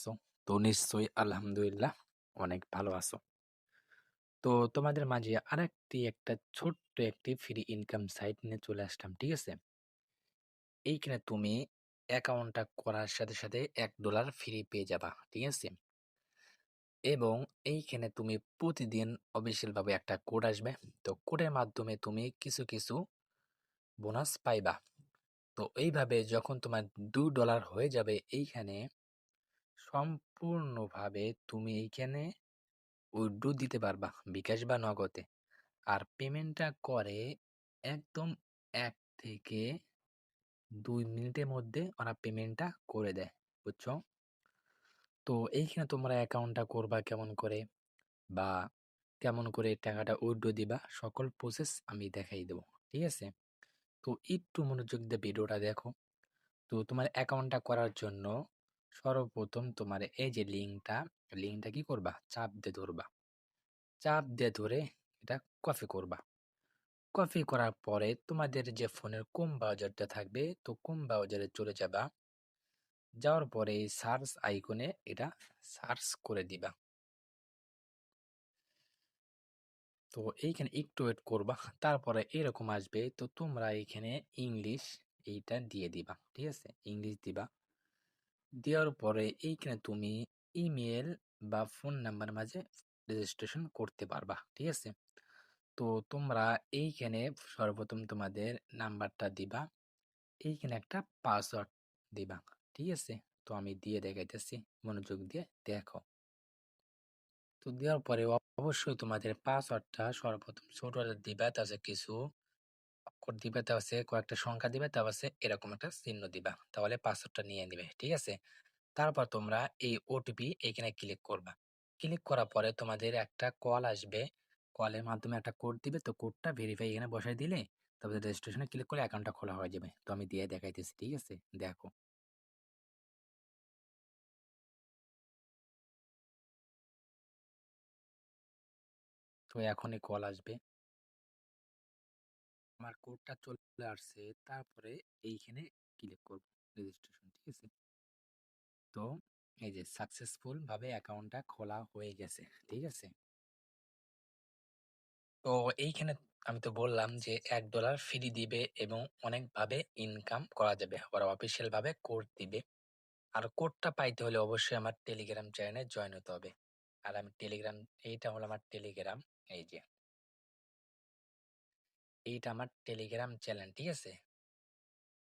আছো? তো নিশ্চয়ই আলহামদুলিল্লাহ অনেক ভালো আছো। তো তোমাদের মাঝে আরেকটি একটা ছোট্ট একটি ফ্রি ইনকাম সাইট নিয়ে চলে আসলাম। ঠিক আছে? এইখানে তুমি অ্যাকাউন্টটা করার সাথে, সাথে এক ডলার ফ্রি পেয়ে যাবা। ঠিক আছে? এবং এইখানে তুমি প্রতিদিন অফিসিয়ালভাবে একটা কোড আসবে। তো কোডের মাধ্যমে তুমি কিছু, কিছু বোনাস পাইবা। তো এইভাবে যখন তোমার দু ডলার হয়ে যাবে এইখানে সম্পূর্ণভাবে তুমি এইখানে উইথড্র দিতে পারবা, বিকাশ বা নগদে। আর পেমেন্টটা করে একদম এক থেকে দুই মিনিটের মধ্যে ওরা পেমেন্টটা করে দেয়। বুঝছ? তো এইখানে তোমরা অ্যাকাউন্টটা করবা কেমন করে বা কেমন করে টাকাটা উইথড্র দিবা সকল প্রসেস আমি দেখাই দেবো। ঠিক আছে? তো একটু মনোযোগ দিয়ে ভিডিওটা দেখো। তো তোমার অ্যাকাউন্টটা করার জন্য সর্বপ্রথম তোমার এই যে লিঙ্কটা, লিঙ্কটা কি করবা? চাপ দিয়ে ধরবা। চাপ দিয়ে ধরে এটা কপি করবা। কপি করার পরে তোমাদের যে ফোনের কোম ব্রাউজারটা থাকবে তো কোম ব্রাউজারে চলে যাবা। যাওয়ার পরে সার্চ আইকনে এটা সার্চ করে দিবা। তো এইখানে একটু ওয়েট করবা। তারপরে এরকম আসবে তো তোমরা এইখানে ইংলিশ এইটা দিয়ে দিবা। ঠিক আছে? ইংলিশ দিবা। দেওয়ার পরে এইখানে তুমি ইমেল বা ফোন নাম্বার মাঝে রেজিস্ট্রেশন করতে পারবা। ঠিক আছে? তো তোমরা এইখানে সর্বপ্রথম তোমাদের নাম্বারটা দিবা। এইখানে একটা পাসওয়ার্ড দিবা। ঠিক আছে? তো আমি দিয়ে দেখাইতেছি। মনোযোগ দিয়ে দেখো। তো দেওয়ার পরে অবশ্যই তোমাদের পাসওয়ার্ডটা সর্বপ্রথম ছোট হাতের দিবা তারপরে কিছু দিবে তা আছে কয়েকটা সংখ্যা দিবে তা আছে এরকম একটা চিহ্ন দিবা। তাহলে পাসওয়ার্ডটা নিয়ে নিবে, ঠিক আছে? তারপর তোমরা এই ওটিপি এখানে ক্লিক করবা। ক্লিক করার পরে তোমাদের একটা কল আসবে। কলের মাধ্যমে একটা কোড দিবে, তো কোডটা ভেরিফাই এখানে বসাই দিলে তারপরে রেজিস্ট্রেশনে ক্লিক করলে অ্যাকাউন্টটা খোলা হয়ে যাবে। তো আমি দিয়ে দেখাইতেছি, ঠিক আছে? দেখো। তো এখনই কল আসবে। আমার কোডটা চলে আসছে, তারপরে এইখানে ক্লিক করব রেজিস্ট্রেশন ঠিক আছে? তো এই যে সাকসেসফুল ভাবে অ্যাকাউন্টটা খোলা হয়ে গেছে, ঠিক আছে? তো এইখানে আমি তো বললাম যে এক ডলার ফ্রি দিবে এবং অনেকভাবে ইনকাম করা যাবে অফিসিয়াল ভাবে কোড দিবে। আর কোডটা পাইতে হলে অবশ্যই আমার টেলিগ্রাম চ্যানেলে জয়েন হতে হবে। আর আমি টেলিগ্রাম এইটা হলো আমার টেলিগ্রাম এই যে এইটা আমার টেলিগ্রাম চ্যানেল ঠিক আছে?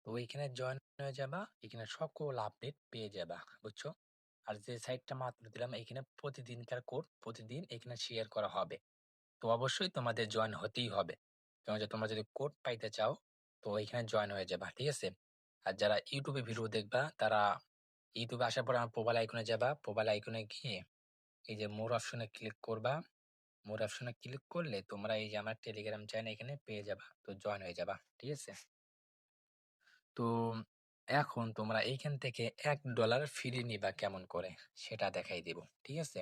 তো ওইখানে জয়েন হয়ে যাবা, এখানে সকল আপডেট পেয়ে যাবা, বুঝছ? আর যে সাইটটা মাত্র দিলাম, এখানে প্রতিদিনকার কোড প্রতিদিন এখানে শেয়ার করা হবে। তো অবশ্যই তোমাদের জয়েন হতেই হবে। কারণ যে তোমরা যদি কোড পাইতে চাও, তো এখানে জয়েন হয়ে যাবা, ঠিক আছে? আর যারা ইউটিউবে ভিডিও দেখবা, তারা ইউটিউবে আসার পর আমার প্রোবাইল আইকনে যাবা। প্রোবাইল আইকনে গিয়ে এই যে মোর অপশনে ক্লিক করবা। মোর অপশনে ক্লিক করলে তোমরা এই যে আমার টেলিগ্রাম চ্যানেল এখানে পেয়ে যাবা। তো জয়েন হয়ে যাবা, ঠিক আছে? তো এখন তোমরা এইখান থেকে এক ডলার ফ্রি নিবা কেমন করে, সেটা দেখাই দেব, ঠিক আছে?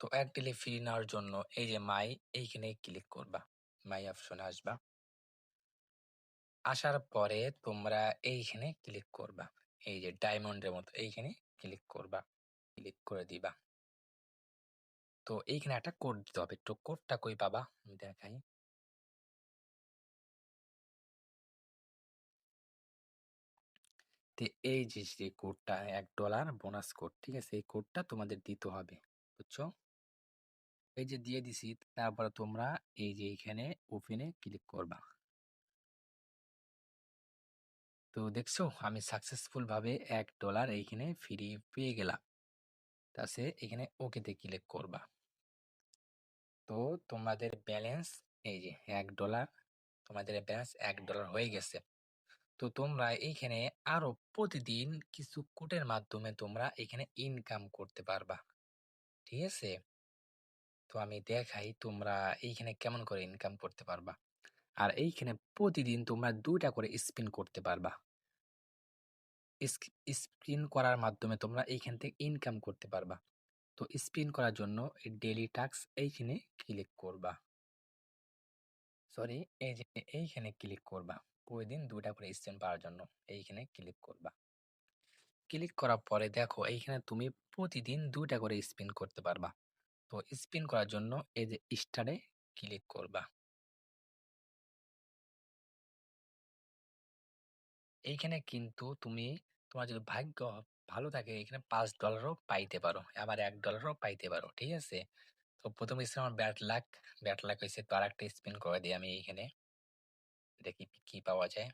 তো এক ডেলি ফ্রি নেওয়ার জন্য এই যে মাই এইখানে ক্লিক করবা মাই অপশনে আসবা। আসার পরে তোমরা এইখানে ক্লিক করবা, এই যে ডায়মন্ডের মতো এইখানে ক্লিক করবা, ক্লিক করে দিবা। তো এইখানে একটা কোড দিতে হবে। তো কোডটা কই পাবা আমি দেখাই। এই যে যে কোডটা এক ডলার বোনাস কোড ঠিক আছে? এই কোডটা তোমাদের দিতে হবে, বুঝছ? এই যে দিয়ে দিছি, তারপরে তোমরা এই যে এখানে ওপেনে ক্লিক করবা। তো দেখছ, আমি সাকসেসফুল ভাবে এক ডলার এইখানে ফ্রি পেয়ে গেলাম। তাছে এখানে ওকেতে ক্লিক করবা। তো তোমাদের ব্যালেন্স এই যে এক ডলার তোমাদের ব্যালেন্স এক ডলার হয়ে গেছে। তো তোমরা এইখানে আরও প্রতিদিন কিছু কোডের মাধ্যমে তোমরা এখানে ইনকাম করতে পারবা। ঠিক আছে? তো আমি দেখাই তোমরা এইখানে কেমন করে ইনকাম করতে পারবা। আর এইখানে প্রতিদিন তোমরা দুইটা করে স্পিন করতে পারবা। স্পিন করার মাধ্যমে তোমরা এইখান থেকে ইনকাম করতে পারবা। তো স্পিন করার জন্য এই ডেলি টাস্ক এইখানে ক্লিক করবা সরি এই যে এইখানে ক্লিক করবা প্রতিদিন দুইটা করে স্পিন পাওয়ার জন্য এইখানে ক্লিক করবা ক্লিক করার পরে দেখো এইখানে তুমি প্রতিদিন ২ টা করে স্পিন করতে পারবা। তো স্পিন করার জন্য এই যে স্টারে ক্লিক করবা। এইখানে কিন্তু তুমি তোমার যদি ভাগ্য ভালো থাকে এখানে $৫ ও পাইতে পারো। আবার $১ ও পাইতে পারো। ঠিক আছে? তো ১ম স্পিন আমার ব্যাড লাক, ব্যাড লাক হয়েছে তো আরেকটা স্পিন করে দিই আমি এইখানে। দেখি কি পাওয়া যায়।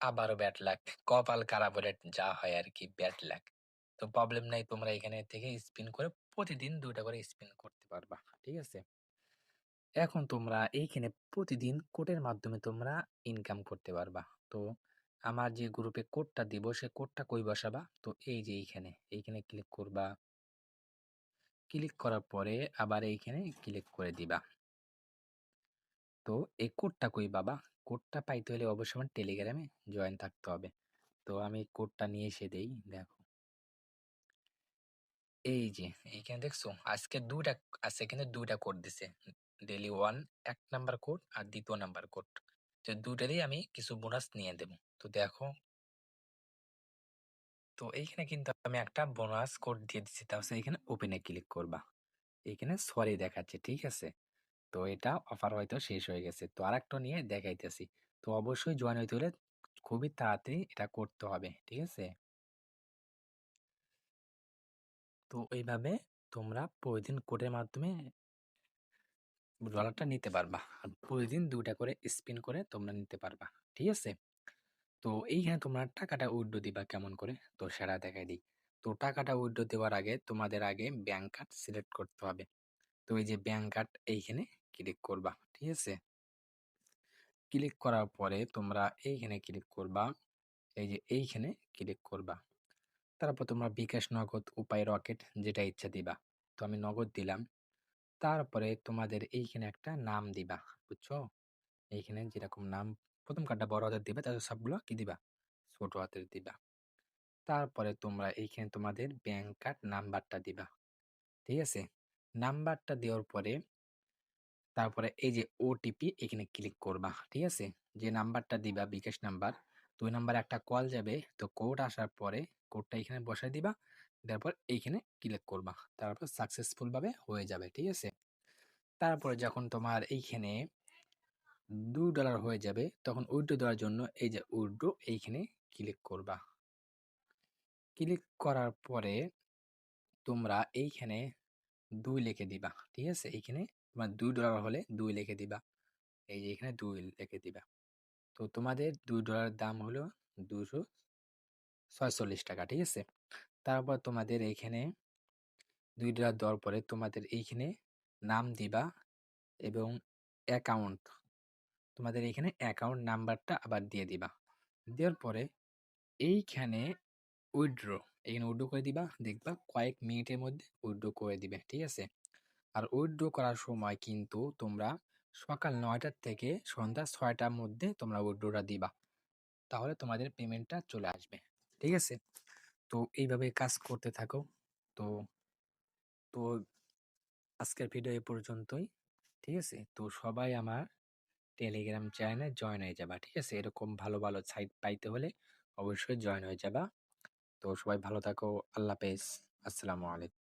আবারও ব্যাড লাক। কপাল খারাপ হলে যা হয় আর কি ব্যাড লাক। তো প্রবলেম নাই তোমরা এখানে থেকে স্পিন করে প্রতিদিন ২ টা করে স্পিন করতে পারবা। ঠিক আছে? এখন তোমরা এইখানে প্রতিদিন কোডের মাধ্যমে তোমরা ইনকাম করতে পারবা। তো আমার যে গ্রুপে কোডটা দিব সে কোডটা কই বসাবা? তো এই যে এইখানে, এইখানে ক্লিক করবা। ক্লিক করার পরে আবার এইখানে ক্লিক করে দিবা। তো এই কোডটা কই বাবা কোডটা পাইতে হলে অবশ্যই আমার টেলিগ্রামে জয়েন থাকতে হবে। তো আমি কোডটা নিয়ে এসে দেই। দেখো। এই যে এইখানে দেখছ? আজকে ২ আছে কিন্তু ২ টা কোড দিছে। ডেইলি 1 ১ নাম্বার কোড আর দ্বিতীয় নাম্বার কোড। তো ২ টারই আমি কিছু বোনাস নিয়ে দেব। তো দেখো তো এইখানে কিন্তু আমি একটা বোনাস কোড দিয়ে দিচ্ছি। তাহলে এইখানে ওপেন ক্লিক করবা। এইখানে সরি দেখাচ্ছে। ঠিক আছে? তো এটা অফার হয়তো শেষ হয়ে গেছে। তো আরেকটা নিয়ে দেখাইতেছি। তো অবশ্যই জয়েন হইতে হলে খুবই তাড়াতাড়ি এটা করতে হবে। ঠিক আছে? তো এইভাবে তোমরা প্রতিদিন কোডের মাধ্যমে ডলারটা নিতে পারবা। আর প্রতিদিন ২ টা করে স্পিন করে তোমরা নিতে পারবা। ঠিক আছে? তো এইখানে তোমরা টাকাটা উইথড্র দিবা কেমন করে? তো সেটা দেখাই দিই। তো টাকাটা উইথড্র দেওয়ার আগে তোমাদের আগে ব্যাংক কার্ড সিলেক্ট করতে হবে। তো এই যে ব্যাংক কার্ড এইখানে ক্লিক করবা। ঠিক আছে? ক্লিক করার পরে তোমরা এইখানে ক্লিক করবা। এই যে এইখানে ক্লিক করবা। তারপর তোমরা বিকাশ, নগদ, উপায়, রকেট যেটা ইচ্ছা দিবা। তো আমি নগদ দিলাম। তারপরে তোমাদের এইখানে একটা নাম দিবা। বুঝছ? এইখানে যেরকম নাম প্রথম কার্ডটা বড় হাতের দিবা তারপর সবগুলো কি দিবা? ছোট হাতের দিবা। তারপরে তোমরা এইখানে তোমাদের ব্যাংক কার্ড নাম্বারটা দিবা। ঠিক আছে? নাম্বারটা দেওয়ার পরে তারপরে এই যে ওটিপি এখানে ক্লিক করবা। ঠিক আছে? যে নাম্বারটা দিবা বিকাশ নাম্বার, ওই নাম্বারে একটা কল যাবে। তো কোড আসার পরে কোডটা এখানে বসায় দিবা। তারপর এইখানে ক্লিক করবা। তারপর সাকসেসফুলভাবে হয়ে যাবে। ঠিক আছে? তারপরে যখন তোমার এইখানে $২ হয়ে যাবে, তখন উইথড্র দেওয়ার জন্য এই যে উইড্রো এইখানে ক্লিক করবা। ক্লিক করার পরে তোমরা এইখানে দুই লিখে দিবা। ঠিক আছে? এইখানে তোমার দুই ডলার হলে দুই লিখে দিবা। এই যে এখানে দুই লিখে দিবা। তো তোমাদের $২ দাম হলো ৳২৪৬ ঠিক আছে? তারপর তোমাদের এইখানে দুই ডলার দেওয়ার পরে তোমাদের এইখানে নাম দিবা এবং অ্যাকাউন্ট তোমাদের এইখানে অ্যাকাউন্ট নাম্বারটা আবার দিয়ে দিবা। দেওয়ার পরে এইখানে উইথড্র এখানে উইড্রো করে দিবা। দেখবা কয়েক মিনিটের মধ্যে উইথড্র করে দিবে। ঠিক আছে? আর উইথড্র করার সময় কিন্তু তোমরা সকাল নয়টার থেকে সন্ধ্যা ছয়টার মধ্যে তোমরা উইথড্রটা দিবা। তাহলে তোমাদের পেমেন্টটা চলে আসবে। ঠিক আছে? তো এইভাবে কাজ করতে থাকো। তো তো আজকের ভিডিও এ পর্যন্তই। ঠিক আছে? তো সবাই আমার টেলিগ্রাম চ্যানেলে জয়েন হয়ে যাবা। ঠিক আছে? এরকম ভালো, ভালো সাইট পাইতে হলে অবশ্যই জয়েন হয়ে যাবা। তো সবাই ভালো থাকো। আল্লাহ হাফেজ। আসসালামু আলাইকুম।